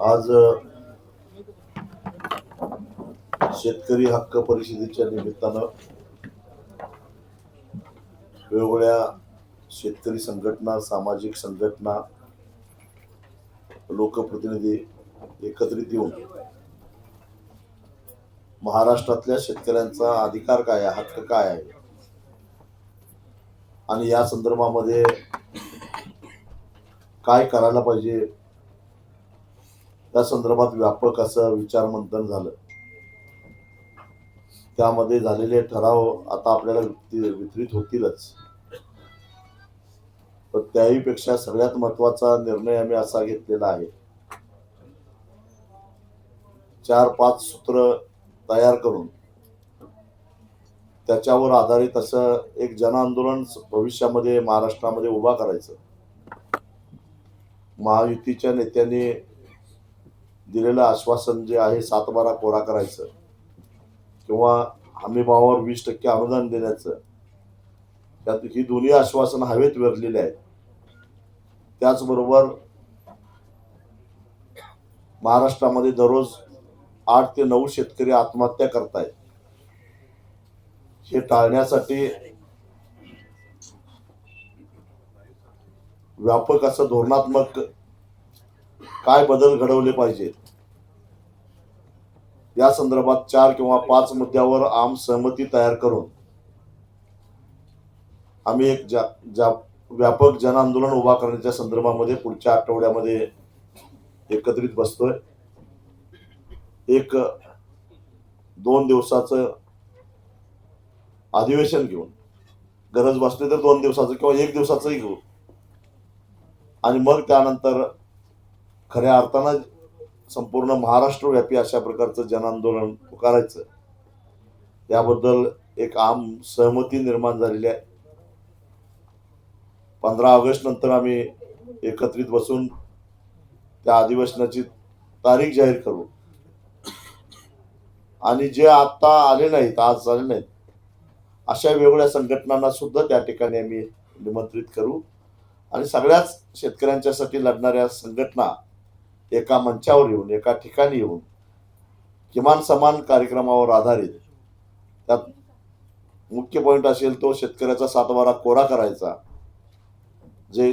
आज शेतकरी हक्क परिषदेच्या निमित्तानं वेगवेगळ्या शेतकरी संघटना सामाजिक संघटना लोकप्रतिनिधी एकत्रित येऊन महाराष्ट्रातल्या शेतकऱ्यांचा अधिकार काय आहे हक्क काय आहे? आणि या संदर्भामध्ये काय करायला पाहिजे? त्या संदर्भात व्यापक असं विचारमंथन झालं. त्यामध्ये झालेले ठराव आता आपल्याला वितरित होतीलच. पण त्याही पेक्षा सगळ्यात महत्त्वाचा निर्णय आम्ही असा घेतलेला आहे. चार पाच सूत्र तयार करून त्याच्यावर आधारित असं एक जन आंदोलन भविष्यामध्ये महाराष्ट्रामध्ये उभा करायचं. महायुतीच्या नेत्यांनी दिलेलं आश्वासन जे आहे सातबारा कोरा करायचं. किंवा हमीभावावर वीस टक्के अनुदान देण्याचं. त्यात ही दोन्ही आश्वासनं हवेत विरलेली आहेत. त्याचबरोबर महाराष्ट्रामध्ये दररोज आठ ते नऊ शेतकरी आत्महत्या करतायत. हे टाळण्यासाठी व्यापक असं धोरणात्मक काय बदल घडवले पाहिजेत या संदर्भात चार किंवा पाच मुद्द्यावर आम सहमती तयार करून आम्ही एक जा, जा व्यापक जन आंदोलन उभा करण्याच्या संदर्भामध्ये पुढच्या आठवड्यामध्ये एकत्रित बसतोय. एक दोन दिवसाचं अधिवेशन घेऊन गरज बसली तर दोन दिवसाचं किंवा एक दिवसाचंही घेऊ आणि मग त्यानंतर खऱ्या अर्थानं संपूर्ण महाराष्ट्रव्यापी अशा प्रकारचं जनांदोलन पुकारायचं. त्याबद्दल एक आम सहमती निर्माण झालेली आहे. पंधरा ऑगस्ट नंतर आम्ही एकत्रित बसून त्या अधिवेशनाची तारीख जाहीर करू. आणि जे आता आले नाहीत आज आले नाहीत अशा वेगवेगळ्या संघटनांना सुद्धा त्या ठिकाणी आम्ही निमंत्रित करू. आणि सगळ्याच शेतकऱ्यांच्यासाठी लढणाऱ्या संघटना एका मंचावर येऊन एका ठिकाणी येऊन किमान समान कार्यक्रमावर आधारित त्यात मुख्य पॉईंट असेल तो शेतकऱ्याचा सातबारा कोरा करायचा. जे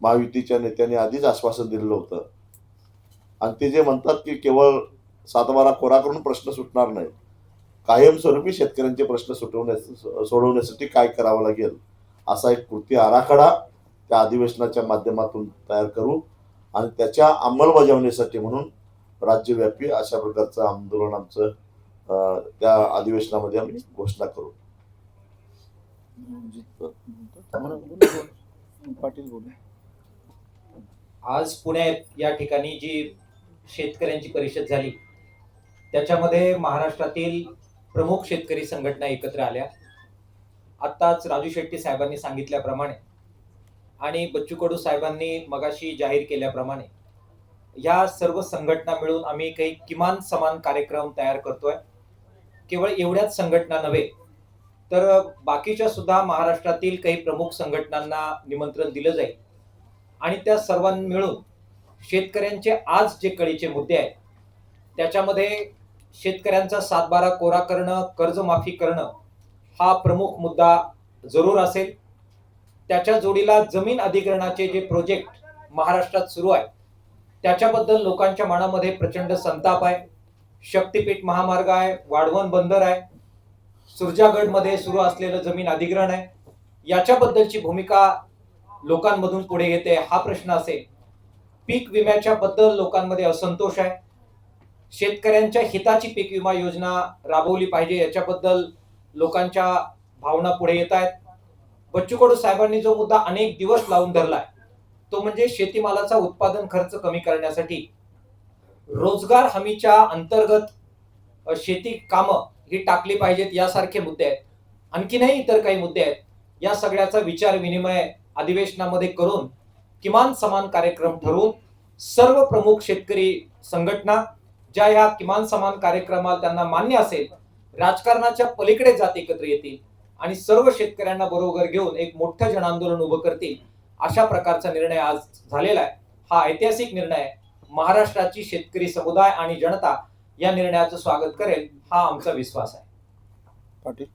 महायुतीच्या नेत्यांनी आधीच आश्वासन दिलेलं होतं. आणि ते जे म्हणतात की केवळ सातबारा कोरा करून प्रश्न सुटणार नाही कायमस्वरूपी शेतकऱ्यांचे प्रश्न सुटवण्यास सोडवण्यासाठी काय करावं लागेल असा एक कृती आराखडा त्या अधिवेशनाच्या माध्यमातून तयार करू आणि त्याच्या अंमलबजावणीसाठी म्हणून राज्यव्यापी अशा प्रकारचं आंदोलन आमचं त्या अधिवेशनामध्ये आम्ही घोषणा करू. पाटील बोलू. आज पुण्यात या ठिकाणी जी शेतकऱ्यांची परिषद झाली त्याच्यामध्ये महाराष्ट्रातील प्रमुख शेतकरी संघटना एकत्र आल्या. आत्ताच राजू शेट्टी साहेबांनी सांगितल्याप्रमाणे आणि बच्चू कडू साहेबांनी मगाशी जाहीर केल्याप्रमाणे या सर्व संघटना मिळून आम्ही काही किमान समान कार्यक्रम तयार करतोय. केवळ एवढ्याच संघटना नव्हे तर बाकीच्या सुद्धा महाराष्ट्रातील काही प्रमुख संघटनांना निमंत्रण दिलं जाईल. आणि त्या सर्वांनी मिळून शेतकऱ्यांचे आज जे कळीचे मुद्दे आहेत त्याच्यामध्ये शेतकऱ्यांचा सातबारा कोरा करणं कर्जमाफी करणं हा प्रमुख मुद्दा जरूर असेल. त्याच्या जोडीला जमीन अधिग्रहणाचे जे प्रोजेक्ट महाराष्ट्रात सुरू आहे त्याच्याबद्दल लोकांच्या मनामध्ये प्रचंड संताप आहे. शक्तीपीठ महामार्ग आहे वाढवण बंदर आहे सुरजागडमध्ये सुरू असलेलं जमीन अधिग्रहण आहे. याच्याबद्दलची भूमिका लोकांमधून पुढे येते हा प्रश्न असेल. पीक विम्याच्या बद्दल लोकांमध्ये असंतोष आहे. शेतकऱ्यांच्या हिताची पीक विमा योजना राबवली पाहिजे याच्याबद्दल लोकांच्या भावना पुढे येत आहेत. बच्चू कडू साहेबांनी जो मुद्दा अनेक दिवस लावून धरलाय तो म्हणजे शेतीमालाचा उत्पादन खर्च कमी करण्यासाठी. रोजगार हमीच्या अंतर्गत शेती कामं ही टाकली पाहिजेत यासारखे मुद्दे आहेत. आणखीनही इतर काही मुद्दे आहेत. या सगळ्याचा विचार विनिमय अधिवेशनामध्ये करून किमान समान कार्यक्रम ठरवून सर्व प्रमुख शेतकरी संघटना ज्या ह्या किमान समान कार्यक्रमाला त्यांना मान्य असेल राजकारणाच्या पलीकडे जात एकत्र येतील. आणि सर्व शेतकऱ्यांना बरोबर घेऊन एक मोठं जन आंदोलन उभं करतील अशा प्रकारचा निर्णय आज झालेला आहे. हा ऐतिहासिक निर्णय महाराष्ट्राची शेतकरी समुदाय आणि जनता या निर्णयाचं स्वागत करेल हा आमचा विश्वास आहे. पाटील?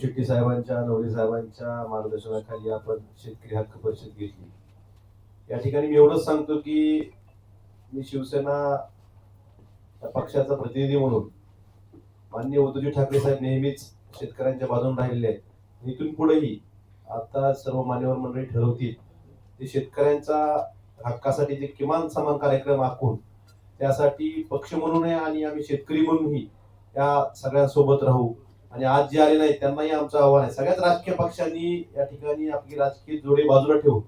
शेट्टी साहेबांच्या नवरे साहेबांच्या मार्गदर्शनाखाली आपण शेतकरी हक्क परिषद घेतली. या ठिकाणी मी एवढंच सांगतो की मी शिवसेना पक्षाचा प्रतिनिधी म्हणून माननीय उद्धवजी ठाकरे साहेब नेहमीच शेतकऱ्यांच्या बाजून राहिलेले आहेत. इथून पुढेही आता सर्व मान्यवर मंडळी ठरवतील ते शेतकऱ्यांचा हक्कासाठी जे किमान समान कार्यक्रम आखून त्यासाठी पक्ष म्हणूनही आणि आम्ही शेतकरी म्हणूनही त्या सगळ्यांसोबत राहू. आणि आज जे आले नाहीत त्यांनाही आमचं आव्हान आहे. सगळ्याच राजकीय पक्षांनी या ठिकाणी आपली राजकीय जोडे बाजूला ठेवून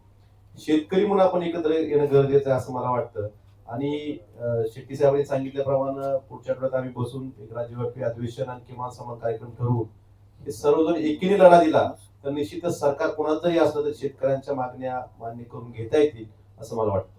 शेतकरी म्हणून आपण एकत्र येणं गरजेचं आहे असं मला वाटतं. आणि शेट्टी साहेबांनी सांगितल्याप्रमाणे पुढच्या आठवड्यात आम्ही बसून एक राज्यव्यापी अधिवेशन आणि किमान समान कार्यक्रम ठरवून हे सर्वजण एकीने लढा दिला तर निश्चितच सरकार कोणाचं जरी असलं तर शेतकऱ्यांच्या मागण्या मान्य करून घेता येतील असं मला वाटतं?